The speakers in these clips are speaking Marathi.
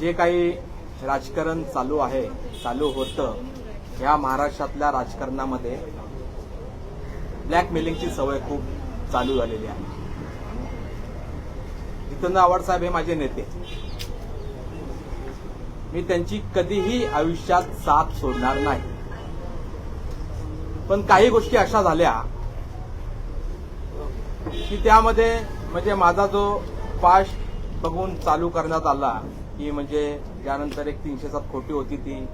जे काही राजकारण चालू आहे चालू होतं ह्या महाराष्ट्रातल्या राजकारणामध्ये ब्लॅकमेलिंगची सवय खूप चालू झालेली आहे. जितेंद्र आव्हाड साहेब हे माझे नेते. मी त्यांची कधीही आयुष्यात साथ सोडणार नाही. पण काही गोष्टी अशा झाल्या की त्यामध्ये म्हणजे माझा जो पास्ट बघून चालू करण्यात आला की म्हणजे त्यानंतर एक तीनशे सात खोटी होती ती.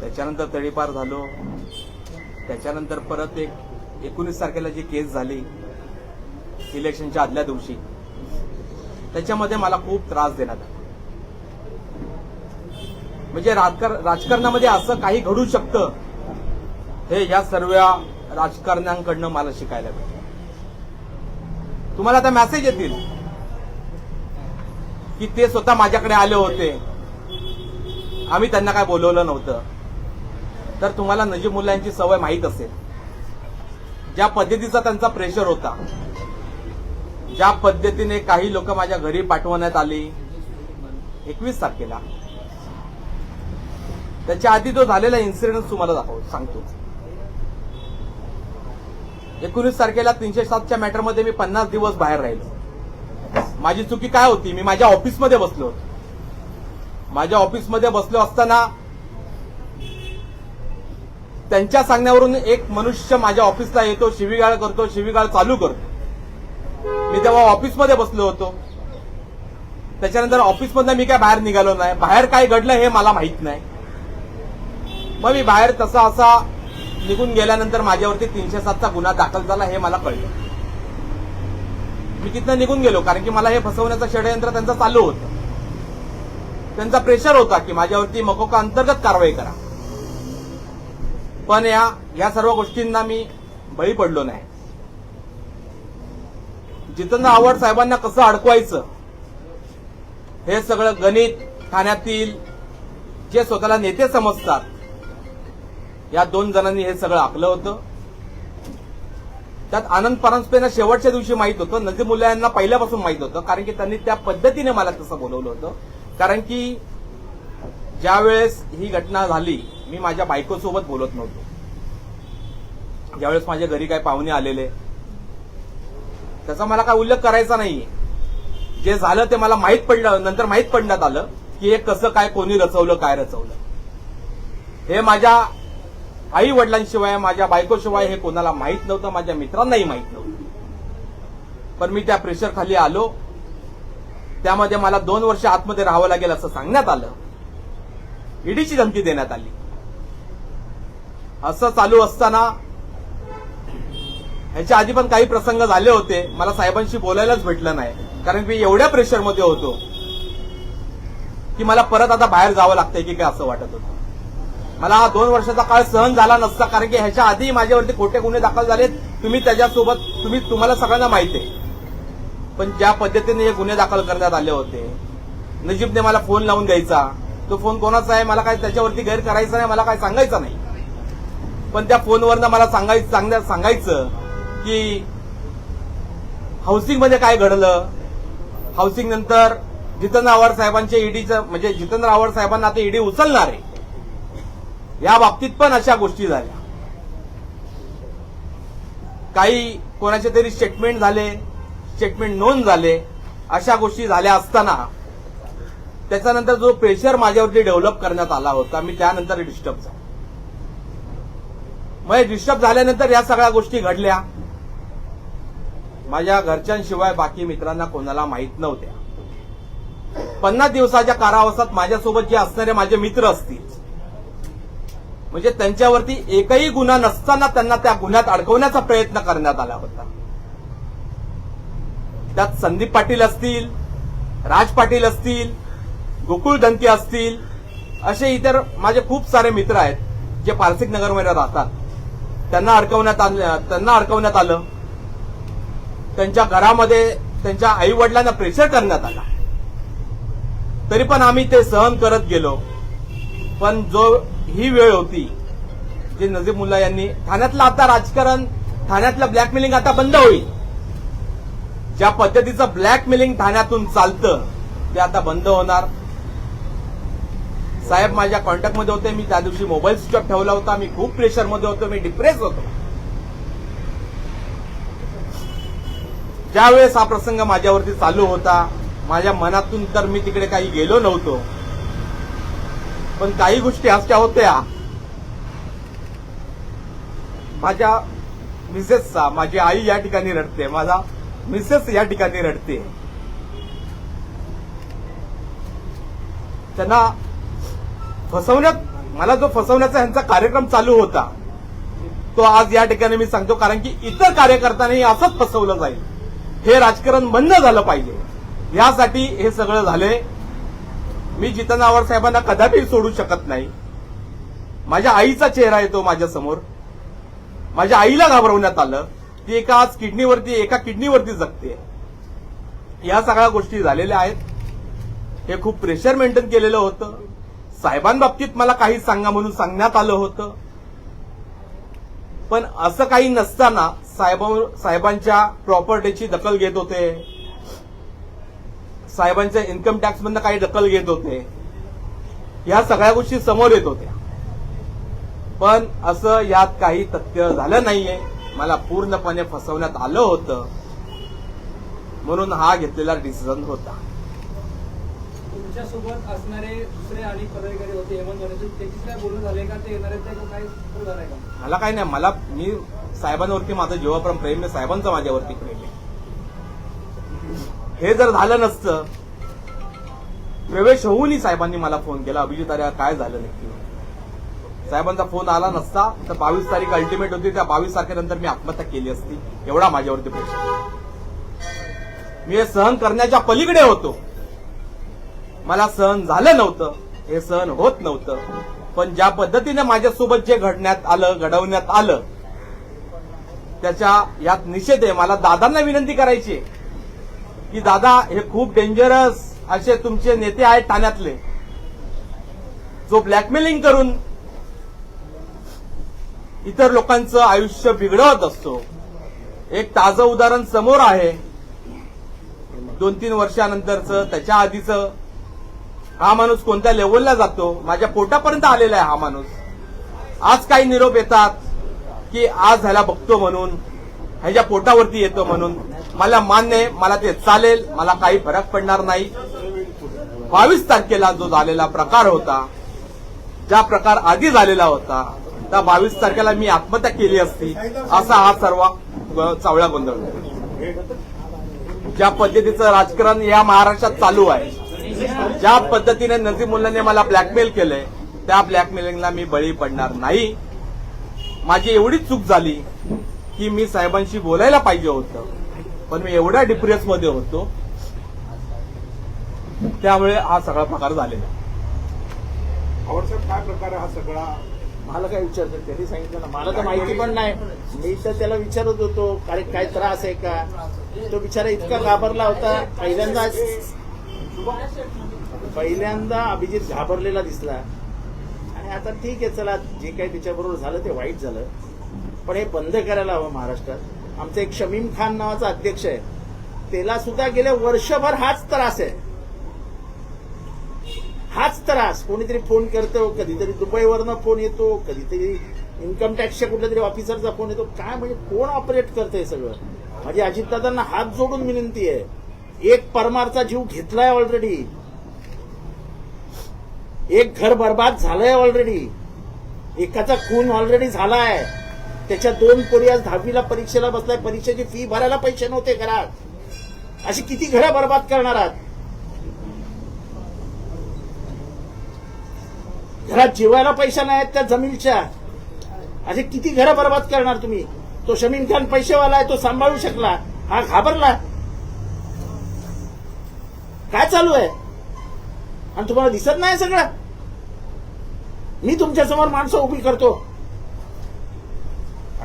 त्याच्यानंतर तडीपार झालो. त्याच्यानंतर परत एक एकोणीस तारखेला जी केस झाली इलेक्शनच्या आदल्या दिवशी त्याच्यामध्ये मला खूप त्रास देण्यात आला. म्हणजे राजकार राजकारणामध्ये असं काही घडू शकतं हे या सर्व राजकारण्यांकडनं मला शिकायला भेटलं. तुम्हाला आता मेसेज येतील. की ते स्वतः माझ्याकडे आले होते. आम्ही त्यांना काय बोलवलं नव्हतं. तर तुम्हाला नजीब मुलांची सवय माहीत असेल. ज्या पद्धतीचा त्यांचा प्रेशर होता ज्या पद्धतीने काही लोक माझ्या घरी पाठवण्यात आली एकवीस तारखेला. त्याच्या आधी जो झालेला इन्सिडेंट तुम्हाला दाखव सांगतो. एकोणीस तारखेला तीनशे सातच्या मॅटरमध्ये मी पन्नास दिवस बाहेर राहिलो. माझी चुकी काय होती? मी माझ्या ऑफिसमध्ये बसलो होतो. माझ्या ऑफिसमध्ये बसलो असताना त्यांच्या सांगण्यावरून एक मनुष्य माझ्या ऑफिसला येतो शिवीगाळ करतो शिवीगाळ चालू करतो. मी तेव्हा ऑफिसमध्ये बसलो होतो. त्याच्यानंतर ऑफिसमधनं मी काय बाहेर निघालो नाही. बाहेर काय घडलं हे मला माहीत नाही. मग मी बाहेर तसा असा निघून गेल्यानंतर माझ्यावरती तीनशे सातचा गुन्हा दाखल झाला हे मला कळलं. मी तिथनं निघून गेलो कारण की मला हे फसवण्याचं षडयंत्र त्यांचं चालू होतं. त्यांचा प्रेशर होता की माझ्यावरती मकोका अंतर्गत कारवाई करा. पण या या सर्व गोष्टींना मी बळी पडलो नाही. जितेंद्र आव्हाड साहेबांना कसं अडकवायचं हे सगळं गणित ठाण्यातील जे स्वतःला नेते समजतात या दोन जणांनी हे सगळं आखलं होतं. त्यात आनंद परांजपेनं शेवटच्या दिवशी माहीत होतं. नजीमुल्ला यांना पहिल्यापासून माहीत होतं कारण की त्यांनी त्या पद्धतीने मला तसं बोलवलं होतं. कारण की ज्यावेळेस ही घटना झाली मी माझ्या बायकोसोबत बोलत नव्हतो. ज्यावेळेस माझ्या घरी काय पाहुणे आलेले. त्याचा मला काय उल्लेख करायचा नाहीये जे झालं ते मला माहीत पडलं नंतर माहीत पडण्यात आलं की हे कसं काय कोणी रचवलं काय रचवलं. हे माझ्या आई वडिलांशिवाय माझ्या बायकोशिवाय हे कोणाला माहीत नव्हतं माझ्या मित्रांनाही माहीत नव्हतं. पण मी त्या प्रेशर खाली आलो. त्यामध्ये मला दोन वर्ष आतमध्ये राहावं लागेल असं सांगण्यात आलं. ईडीची धमकी देण्यात आली. असं चालू असताना ह्याच्या आधी पण काही प्रसंग झाले होते. मला साहेबांशी बोलायलाच भेटलं नाही. कारण मी एवढ्या प्रेशरमध्ये होतो की मला परत आता बाहेर जावं लागतंय की काय असं वाटत होतं. मला हा दोन वर्षाचा काळ सहन झाला नसता कारण की ह्याच्या आधी माझ्यावरती खोटे गुन्हे दाखल झालेत. तुम्ही त्याच्यासोबत तुम्ही तुम्हाला सगळ्यांना माहिती आहे. पण ज्या पद्धतीने हे गुन्हे दाखल करण्यात आले होते नजीबने मला फोन लावून द्यायचा तो फोन कोणाचा आहे मला काय त्याच्यावरती गैर करायचं नाही मला काय सांगायचं नाही. पण त्या फोनवरनं मला सांगायचं सांगण्या सांगायचं की हाऊसिंगमध्ये काय घडलं? हाऊसिंग नंतर जितेंद्र आव्हाड साहेबांचे ईडीचं म्हणजे जितेंद्र आव्हाड साहेबांना आता ईडी उचलणार आहे. या बाबतीत पण अशा गोष्टी झाल्या. काही कोणाचे तरी स्टेटमेंट झाले स्टेटमेंट नोंद झाले अशा गोष्टी झाल्या असताना त्याच्यानंतर जो प्रेशर माझ्यावरती डेव्हलप करण्यात आला होता मी त्यानंतर डिस्टर्ब झालो. मग डिस्टर्ब झाल्यानंतर या सगळ्या गोष्टी घडल्या. माझ्या घरच्यांशिवाय बाकी मित्रांना कोणाला माहीत नव्हत्या. पन्नास दिवसाच्या कारावासात माझ्यासोबत जे असणारे माझे मित्र असतील म्हणजे त्यांच्यावरती एकही गुन्हा नसताना त्यांना त्या गुन्ह्यात अडकवण्याचा प्रयत्न करण्यात आला होता. त्यात संदीप पाटील असतील राज पाटील असतील गोकुळ दंती असतील असे इतर माझे खूप सारे मित्र आहेत जे पारसिक नगरमध्ये राहतात. त्यांना अडकवण्यात आलं त्यांना अडकवण्यात आलं. त्यांच्या घरामध्ये त्यांच्या आई वडिलांना प्रेशर करण्यात आला. तरी पण आम्ही ते सहन करत गेलो. पण जो ही वेळ होती जे नजीब मुल्ला यांनी ठाण्यातलं आता राजकारण ठाण्यातलं ब्लॅकमेलिंग आता बंद होईल. ज्या पद्धतीचं ब्लॅकमेलिंग ठाण्यातून चालतं ते आता बंद होणार. साहेब माझ्या कॉन्टॅक्टमध्ये होते मी त्या दिवशी मोबाईल स्विच ऑफ ठेवला होता मी खूप प्रेशरमध्ये होतो मी डिप्रेस होतो. ज्यावेळेस हा प्रसंग माझ्यावरती चालू होता माझ्या मनातून तर मी तिकडे काही गेलो नव्हतो. पण काही गोष्टी अशा होत्या. माझ्या मिसेसचा माझी आई या ठिकाणी रडते माझा मिसेस या ठिकाणी रडते. त्यांना फसवण्यात मला जो फसवण्याचा यांचा कार्यक्रम चालू होता तो आज या ठिकाणी मी सांगतो कारण की इतर कार्यकर्त्यांनी असंच फसवलं जाईल. हे राजकारण बंद झालं पाहिजे. यासाठी हे सगळं झालंय मी जितना साहेबांना कदापि सोडू शकत नाही. माझ्या आईचा चेहरा येतो माझ्यासमोर माझ्या आईला घाबरवण्यात आलं. ती एका आज किडनीवरती एका किडनीवरती जगते. या सगळ्या गोष्टी झालेल्या आहेत. हे खूप प्रेशर मेंटेन केलेलं होतं. साहेबांबाबतीत मला काही सांगा म्हणून सांगण्यात आलं होतं. पण असं काही नसताना साहेब साहेबांच्या प्रॉपर्टीची दखल घेत होते. साहेबांच्या इन्कम टॅक्स मधनं काही दखल घेत होते. या सगळ्या गोष्टी समोर येत होत्या. पण असं यात काही तथ्य झालं नाहीये. मला पूर्णपणे फसवण्यात आलं होतं. म्हणून हा घेतलेला डिसिजन होता. तुमच्यासोबत असणारे दुसरे आणि पदाधिकारी होते हेमंत बोलणं झाले का? ते येणार काय मला काही नाही. मला मी साहेबांवरती माझं जेव्हापर्यंत प्रेम आहे साहेबांचं माझ्यावरती प्रेम आहे. हे जर झालं नसतं प्रवेश होऊनही साहेबांनी मला फोन केला. अभिजित अरे काय झालं नक्की साहेबांचा फोन आला नसता. तर बावीस तारीख अल्टिमेट होती. त्या बावीस तारखेनंतर मी आत्महत्या केली असती. एवढा माझ्यावरती प्रेशर मी हे सहन करण्याच्या पलीकडे होतो. मला सहन झालं नव्हतं. हे सहन होत नव्हतं. पण ज्या पद्धतीने माझ्यासोबत जे घडण्यात आलं घडवण्यात आलं त्याच्या यात निषेध आहे. मला दादांना विनंती करायची आहे. की दादा हे खूप डेंजरस असे तुमचे नेते आहेत ठाण्यातले. जो ब्लॅकमेलिंग करून इतर लोकांचं आयुष्य बिघडवत असतो. एक ताजं उदाहरण समोर आहे. दोन तीन वर्षानंतरचं त्याच्या आधीचं. हा माणूस कोणत्या लेवलला जातो? माझ्या पोटापर्यंत आलेला आहे हा माणूस. आज काही निरोप येतात की आज ह्याला बघतो म्हणून ह्याच्या पोटावरती येतो म्हणून. मला मान्य आहे मला ते चालेल मला काही फरक पडणार नाही. बावीस तारखेला जो झालेला प्रकार होता ज्या प्रकार आधी झालेला होता त्या बावीस तारखेला मी आत्महत्या केली असती असा हा सर्व चावळा गोंधळ. ज्या पद्धतीचं राजकारण या महाराष्ट्रात चालू आहे ज्या पद्धतीने नजीब मुलांनी मला ब्लॅकमेल केलंय त्या ब्लॅकमेलिंगला मी बळी पडणार नाही. माझी एवढी चूक झाली की मी साहेबांशी बोलायला पाहिजे होतं. पण मी एवढ्या डिप्रेसमध्ये होतो त्यामुळे हा सगळा प्रकार झालेला. आवडसाहेब काय प्रकार आहे हा सगळा? मला काय विचारतो त्यांनी सांगितलं ना मला तर माहिती पण नाही. मी तर त्याला विचारत होतो अरे काय त्रास आहे का? तो बिचारा इतका घाबरला होता. पहिल्यांदा पहिल्यांदा अभिजित घाबरलेला दिसला. आणि आता ठीक आहे चला जे काही त्याच्याबरोबर झालं ते वाईट झालं. पण हे बंद करायला हवं महाराष्ट्रात. आमचा एक शमीम खान नावाचा अध्यक्ष आहे. त्याला सुद्धा गेले वर्षभर हाच त्रास आहे. हाच त्रास. कोणीतरी फोन करतो कधीतरी दुबईवरनं फोन येतो कधीतरी इन्कम टॅक्सच्या कुठल्या तरी ऑफिसरचा फोन येतो. काय म्हणजे कोण ऑपरेट करतंय सगळं? माझी अजितदादांना हात जोडून विनंती आहे. एक परमारचा जीव घेतलाय ऑलरेडी एक घर बर्बाद झालंय ऑलरेडी एकाचा खून ऑलरेडी झालाय. त्याच्या दोन पोरी आज दहावीला परीक्षेला बसलाय. परीक्षेची फी भरायला पैसे नव्हते घरात. अशी किती घरं बर्बाद करणार आहात? घरात जेवायला पैसा नाही त्या जमीनच्या. असे किती घरं बर्बाद करणार तुम्ही? तो शमीन खान पैसेवाला आहे तो सांभाळू शकला. हा घाबरला. काय चालू आहे? आणि तुम्हाला दिसत नाही सगळं? मी तुमच्यासमोर माणसं उभी करतो.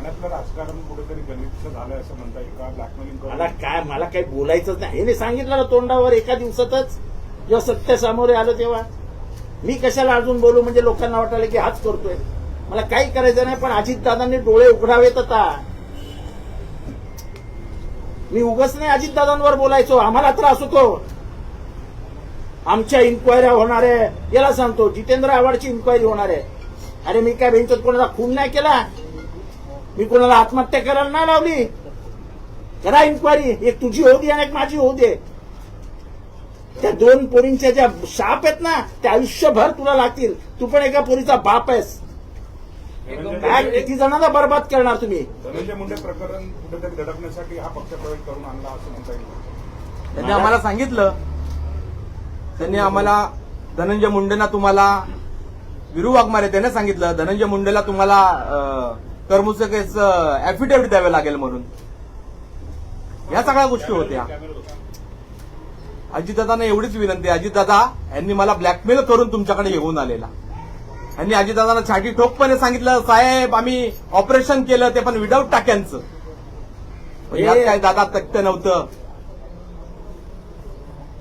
ठाण्यातलं राजकारण कुठेतरी गणित झालंय असं म्हणता येईल का? ब्लॅकमेलिंग मला काय मला काही बोलायचंच नाही. हे सांगितलं ना तोंडावर एका दिवसातच. जेव्हा सत्य सामोरे आलं तेव्हा. मी कशाला अजून बोलू? म्हणजे लोकांना वाटायला की हाच करतोय. मला काही करायचं नाही पण अजितदादांनी डोळे उघडावेत आता. मी उगच नाही अजितदादांवर बोलायचो. आम्हाला त्रास होतो. आमच्या इन्क्वायऱ्या होणार आहे. याला सांगतो जितेंद्र आव्हाडची इन्क्वायरी होणार आहे. अरे मी काय बेंचत कोणाला खून नाही केला? मी कोणाला आत्महत्या करायला नाही लावली. करा इन्क्वायरी एक तुझी होऊ दे आणि एक माझी होऊ दे त्या दोन पोरींच्या ज्या शाप आहेत ना त्या आयुष्यभर तुला लागतील. तू पण एका पोरीचा बाप आहेस. काय किती जणांना बर्बाद करणार तुम्ही? धनंजय मुंडे प्रकरण कुठेतरी दडपण्यासाठी हा पक्षप्रवेश करून आणला असं म्हणता येईल. त्यांनी आम्हाला सांगितलं. त्यांनी आम्हाला धनंजय मुंडेंना तुम्हाला विरू वाघमारे त्याने सांगितलं. धनंजय मुंडेला तुम्हाला करमुसकेच ऍफिडेव्हिट द्यावे लागेल म्हणून. या सगळ्या गोष्टी होत्या. अजितदादांना एवढीच विनंती आहे अजितदादा यांनी मला ब्लॅकमेल करून तुमच्याकडे येऊन आलेला. यांनी अजितदादांना छाटी ठोकपणे सांगितलं साहेब आम्ही ऑपरेशन केलं ते पण विदाऊट टाक्यांचं. यात काय दादा तक्त नव्हतं.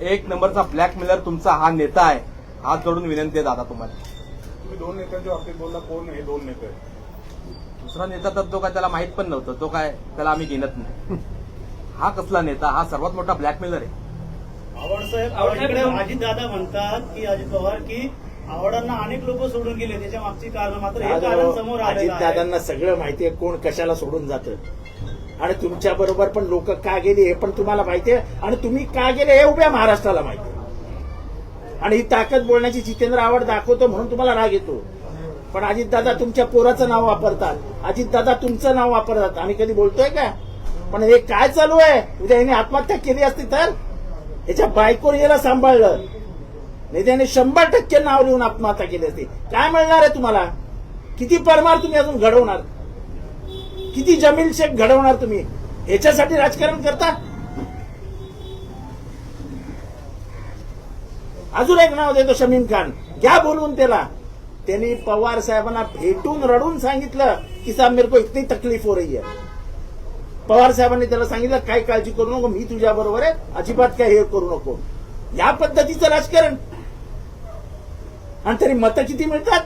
एक नंबरचा ब्लॅकमेलर तुमचा हा नेता आहे. हात जोडून विनंती आहे दादा तुम्हाला. तुम्ही दोन नेत्यांच्या बाबतीत बोलला कोण हे दोन नेते? दुसरा नेता तर तो काय त्याला माहीत पण नव्हतं. तो काय त्याला आम्ही घेणत नाही. हा कसला नेता? हा सर्वात मोठा ब्लॅकमेलर आहे. आवडसाहेब अजित दादा म्हणतात की अजित पवार की आवडांना अनेक लोक सोडून गेले. त्याच्या मागची कारण मात्र हे कारण समोर अजित आलेलं आहे. दादांना सगळं माहितीये कोण कशाला सोडून जातं. आणि तुमच्या बरोबर पण लोक का गेली हे पण तुम्हाला माहितीये आणि तुम्ही का गेले हे उभ्या महाराष्ट्राला माहिती आणि ही ताकद बोलण्याची जितेंद्र आवड दाखवतो म्हणून तुम्हाला राग येतो. पण अजितदादा तुमच्या पोराचं नाव वापरतात. अजितदादा तुमचं नाव वापरतात. आम्ही कधी बोलतोय का? पण हे काय चालू आहे? उद्या याने आत्महत्या केली असती तर? याच्या बायकोर याला सांभाळलं. नाही त्याने शंभर टक्के नाव लिहून आत्महत्या केली असती. काय मिळणार आहे तुम्हाला? किती परमार तुम्ही अजून घडवणार? किती जमीन शेख घडवणार तुम्ही? याच्यासाठी राजकारण करता? अजून एक नाव देतो शमीम खान. घ्या बोलवून त्याला. त्यांनी पवार साहेबांना भेटून रडून सांगितलं की साहेब मेरे को इतनी तकलीफ हो रही है. पवार साहेबांनी त्याला सांगितलं काय काळजी करू नको मी तुझ्या बरोबर आहे. अजिबात काय हे करू नको. या पद्धतीचं राजकारण. आणि तरी मतं किती मिळतात?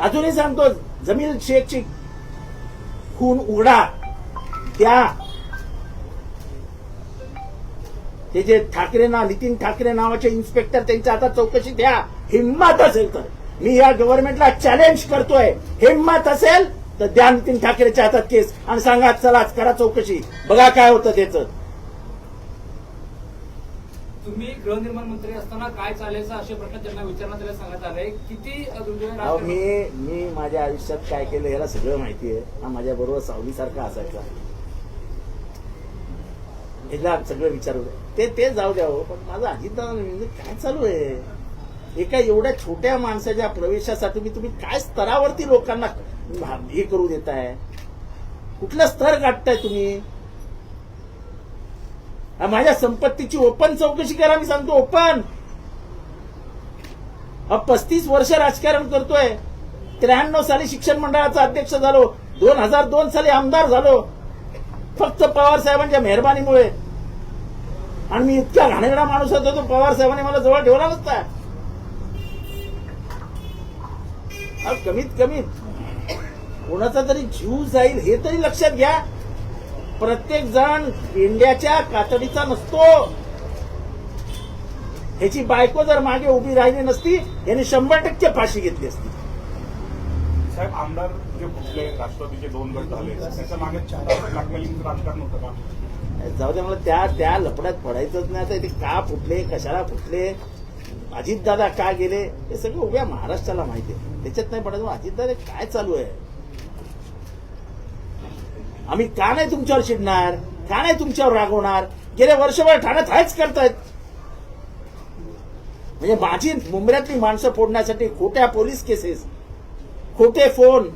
अजूनही सांगतो जमील शेखची खून उघडा. त्या ते जे ठाकरे ना नितीन ठाकरे नावाचे इन्स्पेक्टर त्यांच्या आता चौकशी द्या. हिंमत असेल तर. मी या गव्हर्नमेंटला चॅलेंज करतोय. हिंमत असेल तर द्या नितीन ठाकरेच्या हातात केस आणि सांगा चला करा चौकशी. बघा काय होतं त्याचं. तुम्ही गृहनिर्माण मंत्री असताना काय चालायचं असे प्रश्न त्यांना विचारण्यात आले सांगण्यात आले. किती मी मी माझ्या आयुष्यात काय केलं ह्याला सगळं माहिती आहे. हा माझ्या बरोबर सावलीसारखा असायचा. ह्याला सगळं विचारू ते ते जाऊ द्यावं हो, पण माझं अजितदादा म्हणजे काय चालू आहे? एका एवढ्या छोट्या माणसाच्या प्रवेशासाठी मी तुम्ही काय स्तरावरती लोकांना हे करू देताय? कुठलं स्तर गाठताय तुम्ही? माझ्या संपत्तीची ओपन चौकशी करा मी सांगतो ओपन! पस्तीस वर्ष राजकारण करतोय. त्र्याण्णव साली शिक्षण मंडळाचा अध्यक्ष झालो. दोन हजार दोन साली आमदार झालो. फक्त पवार साहेबांच्या मेहरबानीमुळे. आणि मी इतका घाणेरडा माणूस होतो तो पवार साहेबांनी मला जवळ ठेवला नसता. कमीत कमी कोणाचा तरी जीव जाईल हे तरी लक्षात घ्या. प्रत्येक जण इंडियाच्या कातडीचा नसतो. ह्याची बायको जर मागे उभी राहिली नसती याने शंभर टक्के फाशी घेतली असती. साहेब आमदार जे फुटले राष्ट्रवादीचे दोन गट झाले त्याच्यामागे ब्लॅकमेलिंग राजकारण होतं का? जाऊ दे मला त्या त्या लपड्यात पडायचंच नाही. आता ते का फुटले? कशाला फुटले? अजितदादा का गेले? हे सगळं उभ्या महाराष्ट्राला माहिती आहे. त्याच्यात नाही पडायचं. अजितदादा काय चालू आहे? आम्ही का नाही तुमच्यावर चिडणार? का नाही तुमच्यावर रागवणार? गेले वर्षभर ठाण्यात हायच करतायत. म्हणजे माझी मुंबऱ्यातली माणसं फोडण्यासाठी खोट्या पोलीस केसेस खोटे फोन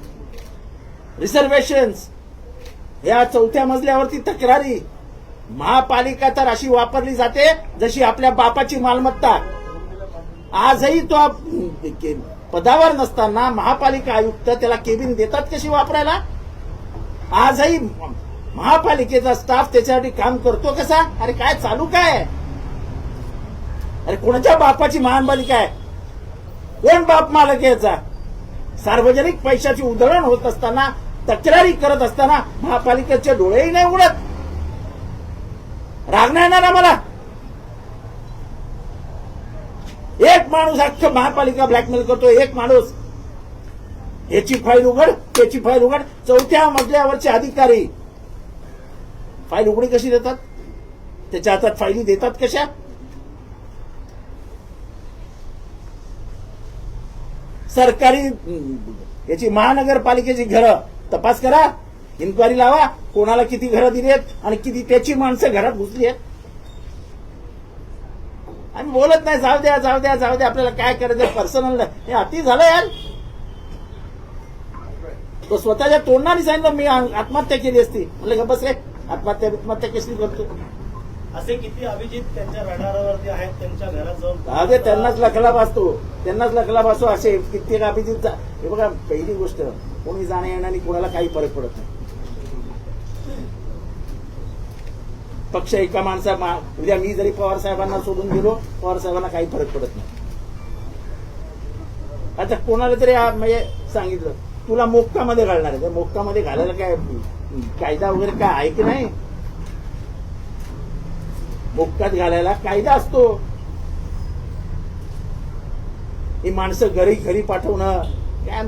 रिझर्वेशन्स या चौथ्या मजल्यावरती तक्रारी महापालिका तर अशी वापरली जाते जशी आपल्या बापाची मालमत्ता. आजही तो पदावर नसताना महापालिका आयुक्त त्याला केबिन देतात कशी वापरायला? आजही महापालिकेचा स्टाफ त्याच्यासाठी काम करतो कसा? अरे काय चालू काय? अरे कोणाच्या बापाची महापालिका आहे? कोण बाप मालक याचा? सार्वजनिक पैशाची उधळण होत असताना तक्रारी करत असताना महापालिकेचे डोळेही नाही उडत राग नाही येणार आम्हाला. एक माणूस अख्खं महापालिका ब्लॅकमेल करतो एक माणूस. याची फाईल उघड त्याची फाईल उघड. चौथ्या मजल्यावरचे अधिकारी. फाईल उघडी कशी देतात? त्याच्या हातात फायली देतात कशा? सरकारी याची महानगरपालिकेची घरं तपास करा. इन्क्वायरी लावा. कोणाला किती घरं दिली आहेत आणि किती त्याची माणसं घरात घुसली आहेत. आम्ही बोलत नाही जाऊ द्या जाऊ द्या जाऊ द्या. आपल्याला काय करायचं पर्सनल हे अति झालं यार. तो स्वतःच्या तोंडाने सांगितलं मी आत्महत्या केली असती. म्हणलं का बस रे. आत्महत्या आत्महत्या कशी करतो असे किती अभिजित त्यांच्या रडारावरती आहेत त्यांच्या घरात जाऊन अगे त्यांनाच लखला वाचतो त्यांनाच लखला वाचतो असे कित्येक अभिजित हे बघा पहिली गोष्ट. कोणी जाण्या येण्याने कोणाला काही फरक पडत नाही. पक्ष एका माणसा मा- उद्या मी जरी पवार साहेबांना सोडून गेलो पवार साहेबांना काही फरक पडत नाही. आता कोणाला तरी म्हणजे सांगितलं तुला मोक्कामध्ये घालणार आहे. मोक्कामध्ये घालायला काय कायदा वगैरे काय आहे की नाही? मोक्कात घालायला कायदा असतो. ही माणसं घरी घरी पाठवणं काय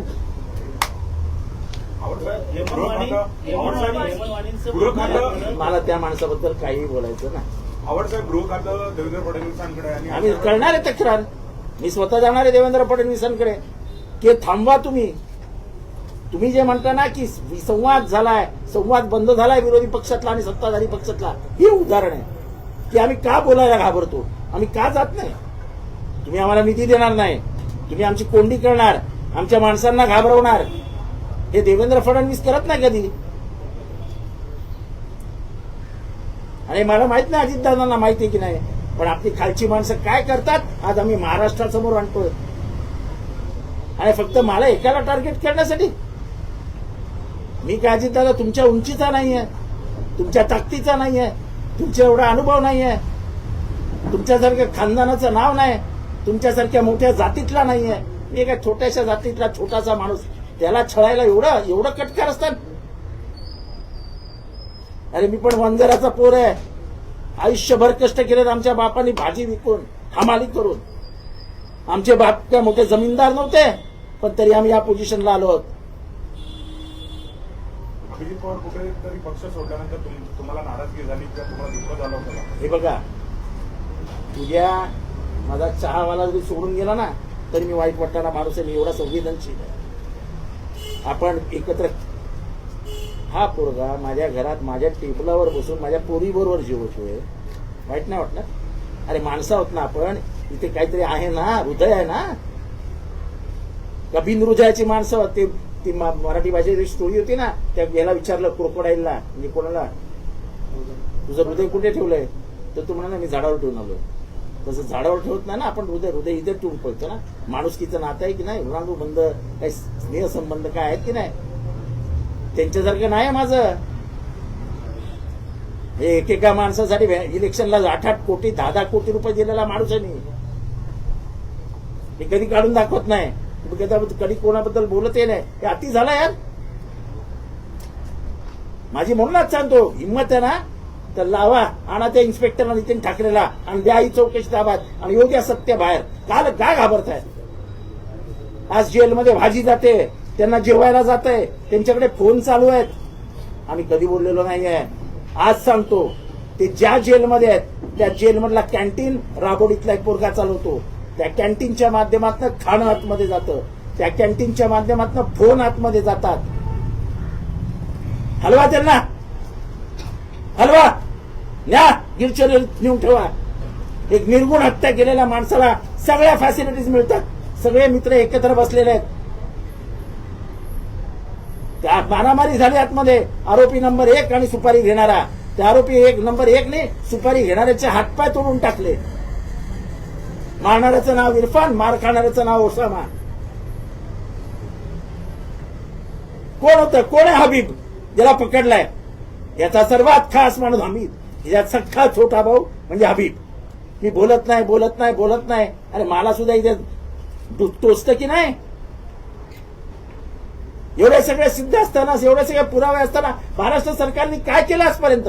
मला त्या माणसाबद्दल काही बोलायचं ना आवडसाहेब गृह खातं देवेंद्र फडणवीसांकडे आम्ही करणार आहे तक्रार. मी स्वतः जाणार आहे देवेंद्र फडणवीसांकडे. की थांबवा तुम्ही. तुम्ही जे म्हणता ना की संवाद झालाय संवाद बंद झालाय विरोधी पक्षातला आणि सत्ताधारी पक्षातला हे उदाहरण आहे. की आम्ही का बोलायला घाबरतो? आम्ही का जात नाही? तुम्ही आम्हाला निधी देणार नाही. तुम्ही आमची कोंडी करणार. आमच्या माणसांना घाबरवणार. हे देवेंद्र फडणवीस करत नाही कधी? आणि मला माहीत नाही अजितदादांना माहिती आहे की नाही पण आपली खालची माणसं काय करतात आज आम्ही महाराष्ट्रासमोर आणतोय. आणि फक्त मला एकाला टार्गेट करण्यासाठी? मी काय अजितदादा तुमच्या उंचीचा नाहीये तुमच्या ताकदीचा नाहीये तुमचा एवढा अनुभव नाहीये तुमच्यासारख्या खानदानाचं नाव नाही तुमच्यासारख्या मोठ्या जातीतला नाहीये. मी एका छोट्याशा जातीतला छोटासा माणूस. त्याला छळायला एवढं एवढं कटकार असतात. अरे मी पण वंजराचा पोर आहे. आयुष्यभर कष्ट केलेत आमच्या बापांनी भाजी विकून हमाली करून. आमचे बाप काय मोठे जमीनदार नव्हते पण तरी आम्ही या पोझिशनला आलो आहोत. अभिजित पवार कुठेतरी पक्ष सोडल्यानंतर तुम- तुम्हाला नाराजगी झाली किंवा तुम्हाला दुःख झालं होतं का? हे बघा उद्या माझा चहावाला जरी सोडून गेला ना तरी मी वाईट वाटणारा माणूस आहे मी एवढा संवेदनशील आहे. आपण एकत्र हा पोरगा माझ्या घरात माझ्या टेबलावर बसून माझ्या पोरीबरोबर जेवतोय वाईट नाही वाटलं? अरे माणसं आहोत ना आपण. इथे काहीतरी आहे ना? हृदय आहे ना? कबीन हृदयाची माणसं ते ती मराठी भाषेची स्टोरी होती ना त्या याला विचारलं क्रोकोडाईलला म्हणजे कोणाला? तुझं हृदय कुठे ठेवलंय? तर तू म्हणाला मी झाडावर ठेवून आलोय. तसं झाडावर ठेवत नाही ना आपण हृदय हृदय इथे ठेवून पळतो ना. माणुसकीचं नातं आहे की नाही? ऋणानुबंध काही स्नेह संबंध काय आहेत की नाही? त्यांच्यासारखं नाही माझं. हे एकेका माणसासाठी इलेक्शनला आठ आठ कोटी दहा दहा कोटी रुपये दिलेला माणूस आहे मी. कधी काढून दाखवत नाही. कधी कोणाबद्दल बोलतही नाही. हे अति झालं यार. माझी म्हणूनच सांगतो हिंमत आहे ना तर लावा आणा त्या इन्स्पेक्टरला नितीन ठाकरेला आणि द्या ही चौकशी ताब्यात आणि येऊ द्या सत्य बाहेर. काल का घाबरताय आज जेलमध्ये भाजी जाते त्यांना जेवायला जात आहे त्यांच्याकडे फोन चालू आहेत. आम्ही कधी बोललेलो नाहीये. आज सांगतो ते ज्या जेलमध्ये आहेत त्या जेलमधला कॅन्टीन राबोडीतला एक पोरगा चालवतो. त्या कॅन्टीनच्या माध्यमातून खाणं आतमध्ये जातं. त्या कॅन्टीनच्या माध्यमातून फोन आतमध्ये जातात. हलवा त्यांना. हलवा! या गिरचोरी नेऊन ठेवा. एक निर्गुण हत्या केलेल्या माणसाला सगळ्या फॅसिलिटीज मिळतात. सगळे मित्र एकत्र बसलेले आहेत. त्या मारामारी झाली आतमध्ये. आरोपी नंबर एक आणि सुपारी घेणारा. त्या आरोपी एक नंबर एक ने सुपारी घेणाऱ्याचे हातपाय तोडून टाकले. मारणाऱ्याचं नाव इरफान मार खाणाऱ्याचं नाव ओसामा. कोण होतं? कोण आहे हबीब? ज्याला पकडलाय. याचा सर्वात खास माणूस हमीद याचा सख्खा छोटा भाऊ म्हणजे हबीब. मी बोलत नाही बोलत नाही बोलत नाही. अरे मला सुद्धा इथे टोचत की नाही? एवढे सगळे सिद्ध असताना एवढे सगळे पुरावे असताना महाराष्ट्र सरकारने काय केलं आजपर्यंत?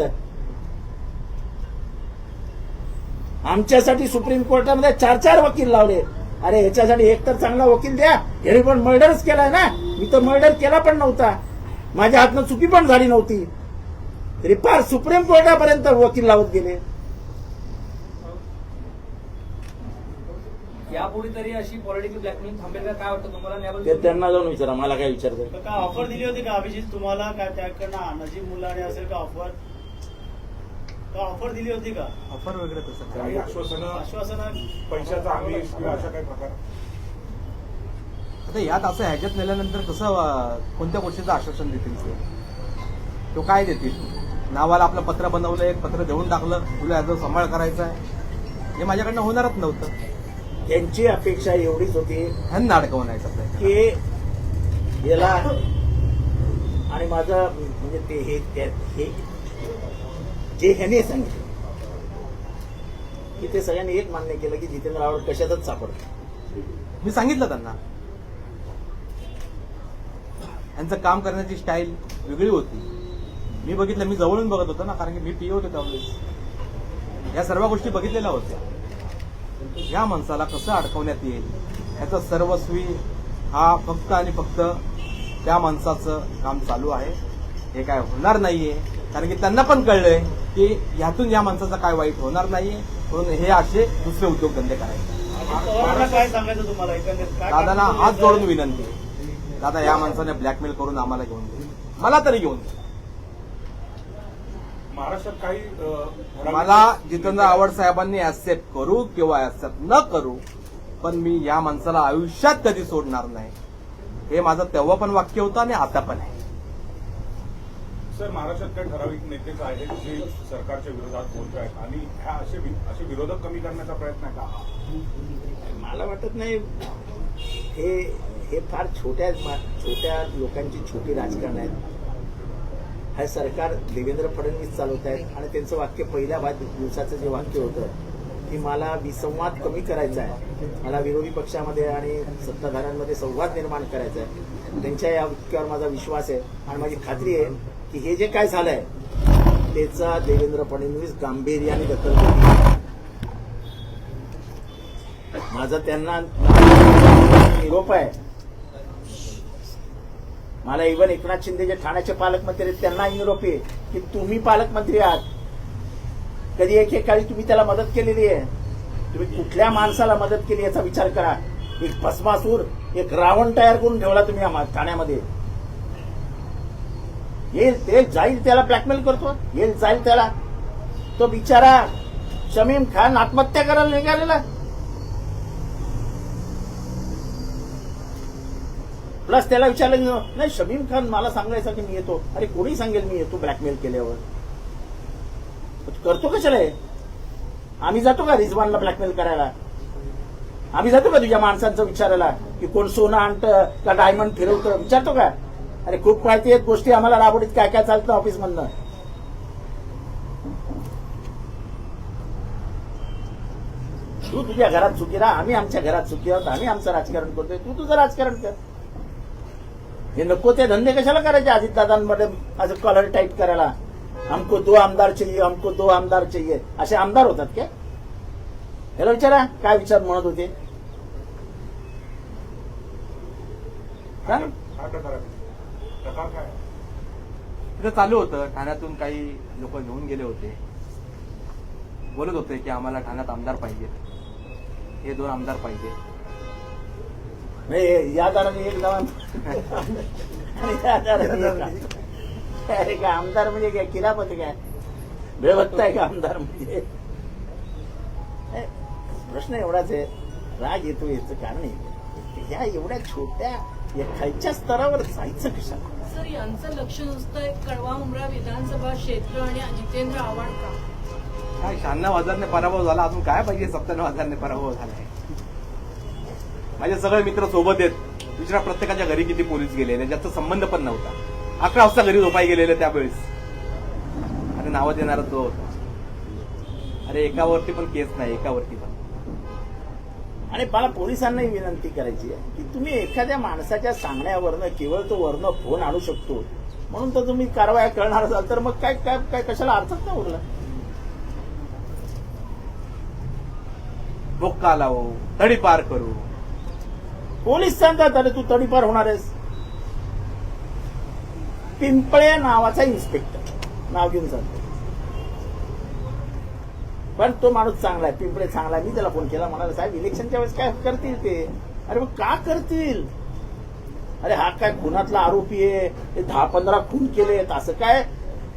आमच्यासाठी सुप्रीम कोर्टामध्ये चार चार वकील लावले. अरे ह्याच्यासाठी एक तर चांगला वकील द्या. याने पण मर्डरच केलाय ना. मी तर मर्डर केला पण नव्हता. माझ्या हातनं चुकी पण झाली नव्हती. तरी फार सुप्रीम कोर्टापर्यंत वकील लावत गेले यापुढे तरी अशी पॉलिटिकल ब्लॅकमेलिंग थांबेल का? काय वाटतं तुम्हाला? ते त्यांना जाऊन विचारा मला काय विचारतं तर काय ऑफर दिली होती का अभिजित तुम्हाला? काय त्याकडनं नजीब मुलाने असेल का ऑफर का ऑफर दिली होती का? ऑफर वगैरे तसं काही आश्वासनं आश्वासनं पैशाचा आमिष किंवा अशा काही प्रकार. आता यात असं ह्याच्यात नेल्यानंतर कसं कोणत्या गोष्टीचं आश्वासन देतील ते? तो काय देतील? नावाला आपलं पत्र बनवलं एक पत्र देऊन टाकलं तुला याचा सांभाळ करायचा आहे. हे माझ्याकडनं होणारच नव्हतं. त्यांची अपेक्षा एवढीच होती ह्यांना अडकवण्याचा की याला आणि माझं म्हणजे ते हे हे जे ह्याने सांगितलं की ते सगळ्यांनी एक मान्य केलं की जितेंद्र आव्हाड कशातच सापडत मी सांगितलं त्यांना. यांचं काम करण्याची स्टाईल वेगळी होती. मी बघितलं मी जवळून बघत होतो ना कारण की मी पी होतो त्यावेळेस या सर्व गोष्टी बघितलेल्या होत्या. या माणसाला कसं अडकवण्यात येईल? याचं सर्वस्वी हा फक्त आणि फक्त त्या माणसाचं काम चालू आहे. हे काय होणार नाहीये. कारण की त्यांना पण कळलंय की ह्यातून या माणसाचा काय वाईट होणार नाहीये. म्हणून हे असे दुसरे उद्योगधंदे करायचे. काम हात? जोडून विनंती. दादा या माणसाने ब्लॅकमेल करून आम्हाला घेऊन गेले मला तरी घेऊन गेले. महाराष्ट्रात काही मला जितेंद्र आव्हाड साहेबांनी ऍक्सेप्ट करू किंवा ऍक्सेप्ट न करू पण मी या माणसाला आयुष्यात कधी सोडणार नाही. हे माझं तेव्हा पण वाक्य होतं आणि आता पण आहे. सर महाराष्ट्रात काही ठराविक नेतेच आहेत जे सरकारच्या विरोधात बोलत आहेत आणि ह्या असे वि- असे विरोधक कमी करण्याचा प्रयत्न आहे का? मला वाटत नाही. हे हे फार छोट्या छोट्या लोकांची छोटी राजकारण आहेत हे सरकार देवेंद्र फडणवीस चालवत आहेत आणि त्यांचं वाक्य पहिल्या भा- दिवसाचं जे वाक्य होतं की मला विसंवाद कमी करायचा आहे. मला विरोधी पक्षामध्ये आणि सत्ताधाऱ्यांमध्ये संवाद निर्माण करायचा आहे. त्यांच्या या वाक्यावर माझा विश्वास आहे आणि माझी खात्री आहे की हे जे काय झालंय त्याचा देवेंद्र फडणवीस गांभीर्याने दखल माझा त्यांना निरोप आहे. मला इव्हन एकनाथ शिंदे जे ठाण्याचे पालकमंत्री आहेत त्यांना निरोप आहे. की तुम्ही पालकमंत्री आहात. कधी एक काळी तुम्ही त्याला मदत केलेली आहे. तुम्ही कुठल्या माणसाला मदत केली याचा विचार करा. एक भस्मासूर एक रावण तयार करून ठेवला तुम्ही ठाण्यामध्ये. येईल ते जाईल त्याला ब्लॅकमेल करतो. येईल जाईल त्याला. तो बिचारा शमीम खान आत्महत्या करायला निघालेला. प्लस त्याला विचारलं नाही शमीम खान मला सांगायचं की मी येतो. अरे कोणी सांगेल मी येतो ब्लॅकमेल केल्यावर? करतो कशाला हे? आम्ही जातो का रिजवानला ब्लॅकमेल करायला? आम्ही जातो का तुझ्या माणसांचं विचारायला? की कोण सोनं आणतं का डायमंड फिरवतं? विचारतो का? अरे खूप माहिती आहेत गोष्टी आम्हाला राबवडीत काय काय चालतं ऑफिस मधनं तू तुझ्या घरात चुकी राहा. आम्ही आमच्या घरात चुकी आहोत. आम्ही आमचं राजकारण करतोय. तू तुझं राजकारण कर. हे नको ते धंदे कशाला करायचे अजितदादांमध्ये असं कॉलर टाईप करायला? हमको दो आमदार चाहिए हमको दो आमदार चाहिए. असे आमदार होतात काय? याला विचारा काय विचार म्हणत होते? तिथं चालू होतं. ठाण्यातून काही लोक घेऊन गेले होते. बोलत होते की आम्हाला ठाण्यात आमदार पाहिजे हे दोन आमदार पाहिजे नाही, या दाराने एक जवान आणि या दाराने एक आमदार. अरे काय आमदार म्हणजे काय? किरापत काय? बेवत्ता आहे का आमदार म्हणजे? नाही, प्रश्न एवढाच आहे. राग येतो याचं कारण आहे. ह्या एवढ्या छोट्या या खालच्या स्तरावर जायचं कशाला? सर यांचं लक्ष नुसतं कळवा उमरा विधानसभा क्षेत्र आणि जितेंद्र आव्हाड का काय शहाण्णव हजारने पराभव झाला अजून काय पाहिजे? सत्त्याण्णव हजारने पराभव झालाय माझे सगळे मित्र सोबत आहेत. विचारा प्रत्येकाच्या घरी किती पोलीस गेलेले ज्याचा संबंध पण नव्हता. अकरा वाजता घरी झोपाई गेलेले त्यावेळेस. आणि नावं देणारा तो. होता अरे एकावरती पण केस नाही एकावरती पण. आणि मला पोलिसांनाही विनंती करायची आहे की तुम्ही एखाद्या माणसाच्या सांगण्यावरनं केवळ तो वरनं फोन आणू शकतो. म्हणून तर तुम्ही कारवाया करणार असाल तर मग काय काय काय कशाला अर्थच नाही उरला धोका लावू तडीपार करू. पोलीस सांगतात अरे तू तडीपार होणार आहेस. पिंपळे नावाचा इन्स्पेक्टर नाव घेऊन सांगतो. पण तो माणूस चांगला आहे. पिंपळे चांगला आहे. मी त्याला फोन केला. म्हणाला साहेब इलेक्शनच्या वेळेस काय करतील ते? अरे मग का करतील? अरे हा काय खुनातला आरोपी आहे. ते दहा पंधरा खून केलेत. असं काय?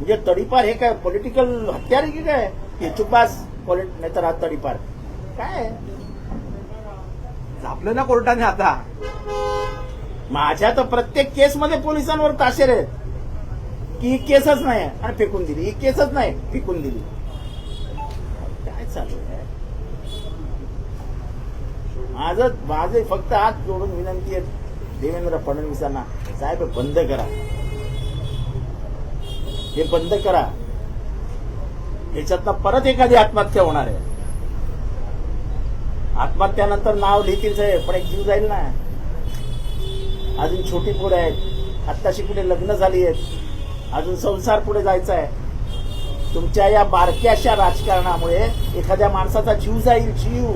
म्हणजे तडीपार हे काय? पॉलिटिकल हत्यार की काय? हे चुपास नाही तर हा तडीपार. काय? झापलं ना कोर्टाने आता. माझ्या तर प्रत्येक केसमध्ये पोलिसांवर ताशेर आहेत. की ही केसच नाही आणि फेकून दिली. ही केसच नाही. फेकून दिली. काय चालू आहे? माझं माझे फक्त हात जोडून विनंती आहे देवेंद्र फडणवीसांना. साहेब बंद करा. हे बंद करा. ह्याच्यातनं परत एखादी आत्महत्या होणार आहे. आत्महत्यानंतर नाव लिहितील साहेब पण एक जीव जाईल ना. अजून छोटी पुढे आहेत. आत्ताशी कुठे लग्न झाली आहेत. अजून संसार पुढे जायचा आहे. तुमच्या या बारक्याशा राजकारणामुळे एखाद्या माणसाचा जीव जाईल जीव.